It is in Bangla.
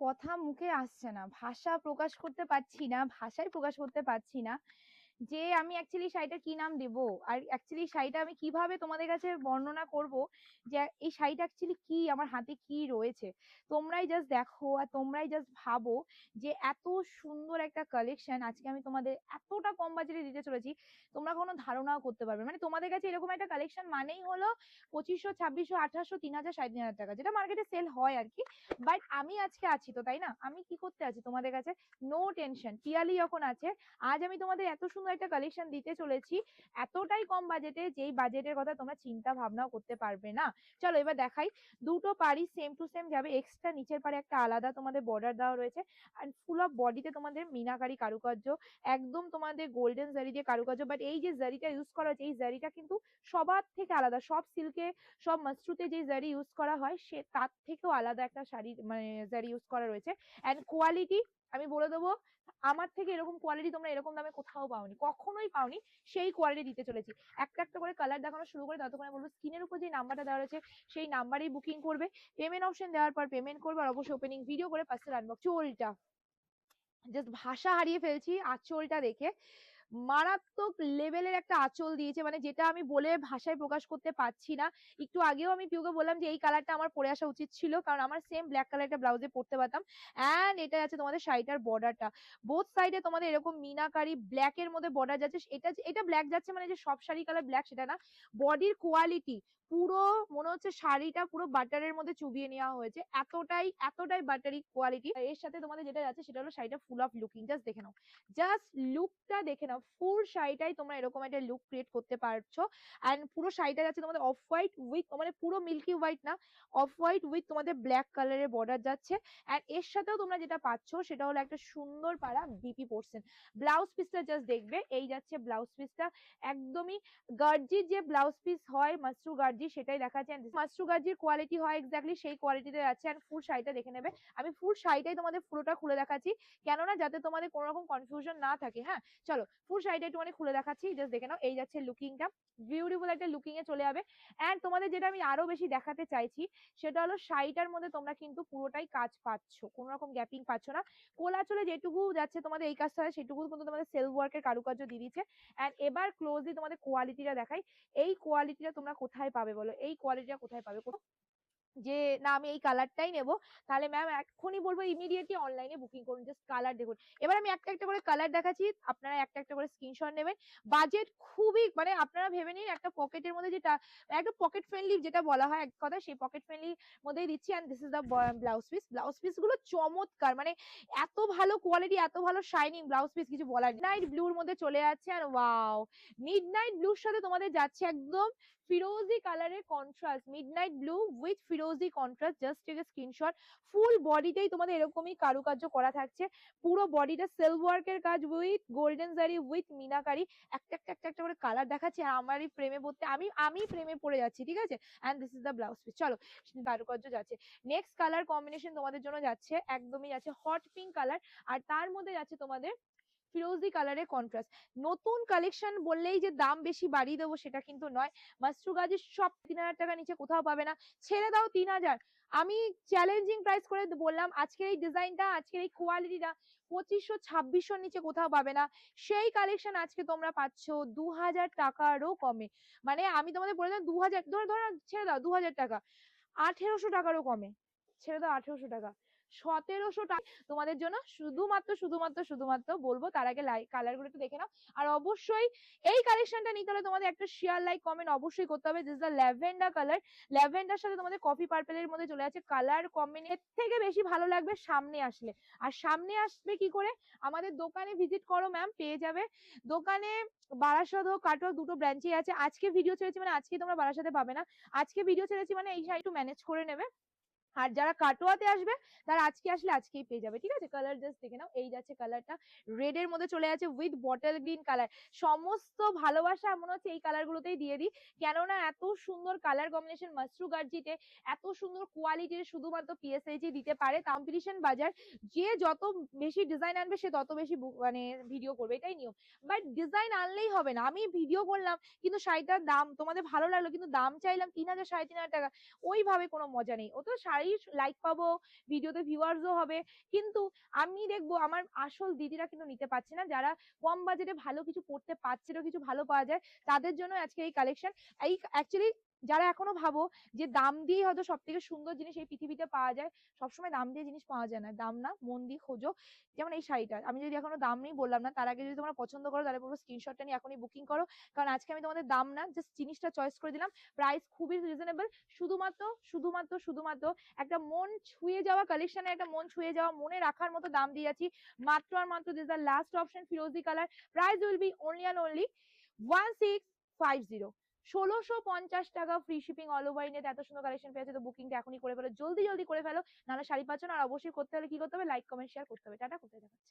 কথা মুখে আসছে না। ভাষা প্রকাশ করতে পারছি না, ভাষায় প্রকাশ করতে পারছি না। যে আমি অ্যাকচুয়ালি শাড়িটার কি নাম দেব? আর অ্যাকচুয়ালি শাড়িটা আমি কীভাবে তোমাদের কাছে বর্ণনা করব যে এই শাড়িটা অ্যাকচুয়ালি কি আমার হাতে কি রয়েছে? তোমরাই জাস্ট দেখো আর তোমরাই জাস্ট ভাবো যে এত সুন্দর একটা কালেকশন আজকে আমি তোমাদের এতটা কম বাজেটে দিতে চলেছি, তোমরা কোনো ধারণাও করতে পারবে। মানে তোমাদের কাছে এরকম একটা কালেকশন মানেই হলো পঁচিশশো ছাব্বিশশো আঠাশশো তিন হাজার সাড়ে তিন হাজার টাকা যেটা মার্কেটে সেল হয় আর কি বাট আমি আজকে আছি তো, তাই না? আমি কি করতে আছি তোমাদের কাছে? No tension. পিয়ালি যখন আছে, আজ আমি তোমাদের এত সুন্দর একটা কালেকশন দিতে চলেছি, এতটাই কম বাজেটে যেই বাজেটের কথা তোমরা চিন্তা ভাবনাও করতে পারবে না। চলো এবার দেখাই। দুটো পাড়ি সেম টু সেম যাবে। এক্সট্রা নিচের পাড়ে একটা আলাদা তোমাদের বর্ডার দেওয়া রয়েছে। অ্যান্ড ফুল অফ বডিতে তোমাদের মিনাকারি কারুকার্য, একদম তোমাদের গোল্ডেন জারি দিয়ে কারুকার্য। বাট এই যে জারিটা ইউজ করা হয়েছে, এই জারিটা কিন্তু সবার থেকে আলাদা। সব সিল্কে, সব মাশরুতে যে জারি ইউজ করা হয়, সে তার থেকেও আলাদা একটা শাড়ি মানে জারি ইউজ করা রয়েছে। অ্যান্ড কোয়ালিটি আমি বলে দেবো, আমার থেকে এরকম কোয়ালিটি তোমরা এরকম দামে কোথাও পাওনি। কখনোই পাওনি। সেই কোয়ালিটি দিতে চলেছি। একটা, একটা করে কালার দেখানো শুরু করে ততক্ষণে বলব স্ক্রিনের উপর যে নাম্বারটা দেওয়া রয়েছে, সেই নাম্বারেই বুকিং করবে। পেমেন্ট অপশন দেওয়ার পর পেমেন্ট করবে আর অবশ্যই ওপেনিং ভিডিও করে পার্সেল আনব চোলটা জাস্ট ভাষা হারিয়ে ফেলছি আঁচলটা দেখে। মারাত্মক লেভেলের একটা আঁচল দিয়েছে মানে যেটা আমি বলে ভাষায় প্রকাশ করতে পারছি না। একটু আগেও আমি পিউকে বললাম যে এই কালারটা আমার পরে আসা উচিত ছিল। কারণ আমার সেম ব্লাক কালার একটা ব্লাউজে পড়তে পারতাম। অ্যান্ড এটা আছে তোমাদের শাড়িটার বর্ডারটা। বোথ সাইডে তোমাদের এরকম মিনাকারি ব্লাক এর মধ্যে বর্ডার যাচ্ছে। এটা এটা ব্লাক যাচ্ছে মানে যে সব শাড়ি কালার ব্লাক সেটা না। বডির কোয়ালিটি পুরো মনে হচ্ছে শাড়িটা পুরো বাটারের মধ্যে চুবিয়ে নেওয়া হয়েছে। এতটাই, এতটাই বাটারি কোয়ালিটি। এর সাথে তোমাদের যেটা যাচ্ছে সেটা হলো শাড়িটা ফুল অফ লুকিং। জাস্ট দেখে নাও। জাস্ট লুকটা দেখে নাও। ফুল শাড়িটাই তোমরা এরকম একটা লুক ক্রিয়েট করতে পারছ। অ্যান্ড পুরো শাড়িটা যাচ্ছে তোমাদের অফ হোয়াইট উইথ মানে পুরো মিল্কি হোয়াইট না, অফ হোয়াইট উইথ তোমাদের ব্লাক কালারের বর্ডার যাচ্ছে। অ্যান্ড এর সাথেও তোমরা যেটা পাচ্ছ সেটা হলো একটা সুন্দর পাড়া বিপি পোরশন। ব্লাউজ পিসটা জাস্ট দেখবে। এই যাচ্ছে ব্লাউজ পিসটা। একদমই গার্জির যে ব্লাউজ পিস হয় মাশরু গার্জি সেটাই দেখাচ্ছে। অ্যান্ড মাশরু গার্জির কোয়ালিটি হয় এক্সাক্টলি সেই কোয়ালিটিতে যাচ্ছে। অ্যান্ড ফুল শাড়িটা দেখে নেবে। আমি ফুল শাড়িটাই তোমাদের পুরোটা খুলে দেখাচ্ছি। কেননা যাতে তোমাদের কোনো রকম কনফিউশন না থাকে, হ্যাঁ? চলো ফুল শাড়িটা একটুখানি খুলে দেখাচ্ছি। জাস্ট দেখে নাও। এই যাচ্ছে লুকিংটা। বিউটিফুল একটা লুকিং এ চলে যাবে। অ্যান্ড তোমাদের যেটা আমি আরও বেশি দেখাতে চাইছি, সেটা হলো শাড়িটার মধ্যে তোমরা কিন্তু পুরোটাই কাজ পাচ্ছ। কোনো রকম গ্যাপিং পাচ্ছ না। কোলাচলে যেটুকু যাচ্ছে তোমাদের এই কাজটা হয়, সেটুকু কিন্তু তোমাদের সেলফ ওয়ার্ক এর কারুকার্য দিয়ে দিচ্ছে। অ্যান্ড এবার ক্লোজলি তোমাদের কোয়ালিটিটা দেখাই। এই কোয়ালিটিটা তোমরা কোথায় পাবে বলো? এই কোয়ালিটিটা কোথায় পাবে? যে না আমি এই কালারটাই নেব। তাহলে ম্যাম এক্ষুনি বলব ইমিডিয়েটলি অনলাইনে বুকিং করুন। জাস্ট কালার দেখুন। এবার আমি একটা, একটা করে কালার দেখাচ্ছি। আপনারা একটা, একটা করে স্ক্রিনশট নেবেন। বাজেট খুবই মানে আপনারা ভেবে নিন একটা পকেটের মধ্যে যেটা একদম পকেট ফ্রেন্ডলি যেটা বলা হয় এক কথায় সেই পকেট ফ্রেন্ডলি মধ্যেই দিচ্ছি। And this is the blouse piece. Blouse পিসগুলো চমৎকার। মানে এত ভালো কোয়ালিটি, এত ভালো শাইনিং ব্লাউজ পিস কিছু বলার নেই। নাইট ব্লুর মধ্যে চলে যাচ্ছে আর ওয়াও! মিডনাইট ব্লুর সাথে তোমাদের যাচ্ছে একদম ফিরোজি কালারের contrast. Midnight blue with ফিরোজি contrast. Just take screenshot. Full বডিতেই তোমাদের এরকমই কারুকার্য করা থাকছে। পুরো বডিটা সেলফ ওয়ার্ক এর কাজ with golden zari with meenakari. একটা, একটা, একটা, একটা করে কালার দেখাচ্ছি। আমারই প্রেমে পড়তে আমি আমি প্রেমে পড়ে যাচ্ছি। ঠিক আছে? And this is the blouse piece. চলো কারুকার্য যাচ্ছে। নেক্সট কালার কম্বিনেশন তোমাদের জন্য যাচ্ছে একদমই যাচ্ছে হট পিঙ্ক কালার। আর তার মধ্যে যাচ্ছে তোমাদের ফিরোজি কালারের কন্ট্রাস্ট। নতুন কালেকশন বললেই যে দাম বেশি বাড়িয়ে দেবো সেটা কিন্তু নয়। মাশরু গাজির সব ৳৩০০০ টাকার নিচে কোথাও পাবে না। ছেড়ে দাও ৩০০০ আমি চ্যালেঞ্জিং প্রাইস করে বললাম আজকের এই ডিজাইনটা, আজকের এই কোয়ালিটিটা ২৫০০, ২৬০০ র নিচে কোথাও পাবে না। সেই কালেকশন আজকে তোমরা পাচ্ছ দু হাজার টাকারও কমে। মানে আমি তোমাদের বলে দিলাম ২০০০ ধরো, ধরো ছেড়ে দাও ৳২০০০ টাকা। ৳১৮০০ টাকারও কমে। ছেড়ে দাও ৳১৮০০ টাকা। ৳১৭০০ টাকা তোমাদের জন্য শুধুমাত্র, শুধুমাত্র, শুধুমাত্র বলব তার আগে লাই কালারগুলো একটু দেখে নাও। আর অবশ্যই এই কালেকশনটা নিতে হলে তোমাদের একটা শেয়ার, লাইক, কমেন্ট অবশ্যই করতে হবে। This the lavender colour. Lavender সাথে তোমাদের কফি পার্পল এর মধ্যে চলে যাচ্ছে কালার কম্বিনে এর থেকে বেশি ভালো লাগবে সামনে আসলে। আর সামনে আসবে কি করে? আমাদের দোকানে ভিজিট করো ম্যাম পেয়ে যাবে। দোকানে বারাসাত হোক, কাটোয়া দুটো ব্রাঞ্চেই আছে। আজকে ভিডিও ছেড়েছি মানে আজকে তোমরা বারাসাতে পাবে না। আজকে ভিডিও ছেড়েছি মানে এই শাড়ি একটু ম্যানেজ করে নেবে। আর যারা কাটোয়াতে আসবে তারা আজকে আসলে আজকেই পেয়ে যাবে। ঠিক আছে? কালার জাস্ট দেখে নাও। এই যাচ্ছে কালারটা। রেড এর মধ্যে চলে যাচ্ছে উইথ বটল গ্রিন কালার। সমস্ত ভালোবাসা মনে হচ্ছে এই কালার গুলোতেই দিয়ে দিই। কেননা এত সুন্দর কালার কম্বিনেশন মাশরু গার্জিতে এত সুন্দর কোয়ালিটির শুধুমাত্র পিএসএইচই দিতে পারে। কম্পিটিশন বাজার। যে যত বেশি ডিজাইন আনবে সে তত বেশি মানে ভিডিও করবে। এটাই নিয়ম। বাট ডিজাইন আনলেই হবে না। আমি ভিডিও করলাম কিন্তু শাড়িটার দাম তোমাদের ভালো লাগল কিন্তু দাম চাইলাম ৳৩০০০, ৳৩৫০০ টাকা। ওইভাবে কোনো মজা নেই। ও তো শাড়ি আমরাই লাইক পাবো ভিডিওতে ভিউয়ার্সও হবে। কিন্তু আমি দেখব, আমার আসল দিদিরা কিন্তু নিতে পারছে না। যারা কম বাজেটে ভালো কিছু পড়তে পারছে কিছু ভালো পাওয়া যায়, তাদের জন্য আজকে এই কালেকশন এই অ্যাকচুয়ালি যারা এখনও ভাবো যে দাম দিয়ে হয়তো সব থেকে সুন্দর জিনিস এই পৃথিবীতে পাওয়া যায়, সবসময় দাম দিয়ে জিনিস পাওয়া যায় না। দাম না, মন দিয়ে খোঁজো। যেমন এই শাড়িটা, আমি যদি এখনও দাম নেই বললাম না, তার আগে যদি তোমরা পছন্দ করো, তাহলে পুরো স্ক্রিনশটটা নিয়ে এখনই বুকিং করো। কারণ আজকে আমি তোমাদের দাম না জাস্ট জিনিসটা চয়েস করে দিলাম। প্রাইস খুবই রিজনেবল শুধুমাত্র শুধুমাত্র শুধুমাত্র একটা মন ছুঁয়ে যাওয়া কালেকশনে একটা মন ছুঁয়ে যাওয়া, মনে রাখার মতো দাম দিয়ে যাচ্ছি। মাত্র আর মাত্র this the last option ফিরোজি colour price will be only and only one six five zero ষোলোশো পঞ্চাশ টাকা ফ্রি শিপিং অল ওভার ইন্ডিয়াতে এত সুন্দর কালেকশন পেয়েছে, তো বুকিংটা এখনই করে ফেলো। জলদি জলদি করে ফেলো, নাহলে শাড়ি পাচ্ছ না, আর অবশ্যই করতে হলে কি করতে হবে? লাইক কমেন্ট শেয়ার করতে হবে। টাটা করতে দেখাচ্ছে?